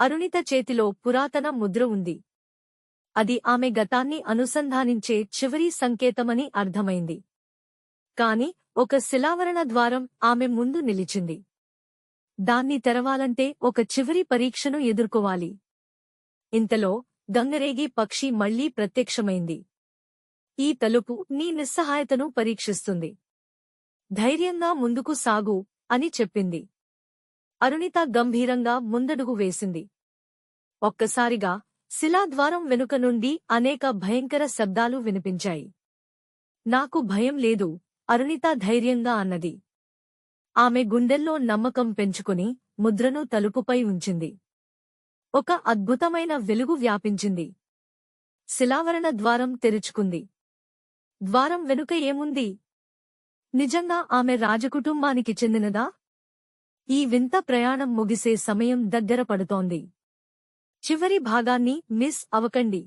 అరుణిత చేతిలో పురాతన ముద్ర ఉంది. అది ఆమె గతాన్ని అనుసంధానించే చివరి సంకేతమని అర్థమైంది. కాని ఒక శిలావరణ ద్వారం ఆమె ముందు నిలిచింది. దాన్ని తెరవాలంటే ఒక చివరి పరీక్షను ఎదుర్కోవాలి. ఇంతలో గంగరేగి పక్షి మళ్ళీ ప్రత్యక్షమైంది. ఈ తలుపు నీ నిస్సహాయతను పరీక్షిస్తుంది. ధైర్యంగా ముందుకు సాగు అని చెప్పింది. అరుణిత గంభీరంగా ముందడుగు వేసింది. ఒక్కసారిగా శిలాద్వారం వెనుక నుండి అనేక భయంకర శబ్దాలు వినిపించాయి. నాకు భయం లేదు అరుణిత ధైర్యంగా అన్నది. ఆమె గుండెల్లో నమ్మకం పెంచుకుని ముద్రను తలుపుపై ఉంచింది. ఒక అద్భుతమైన వెలుగు వ్యాపించింది. శిలావరణ ద్వారం తెరుచుకుంది. ద్వారం వెనుక ఏముంది? నిజంగా ఆమె రాజకుటుంబానికి చెందినదా? ఈ వింత ప్రయాణం ముగిసే సమయం దగ్గర పడుతోంది. చివరి భాగాన్ని మిస్ అవకండి.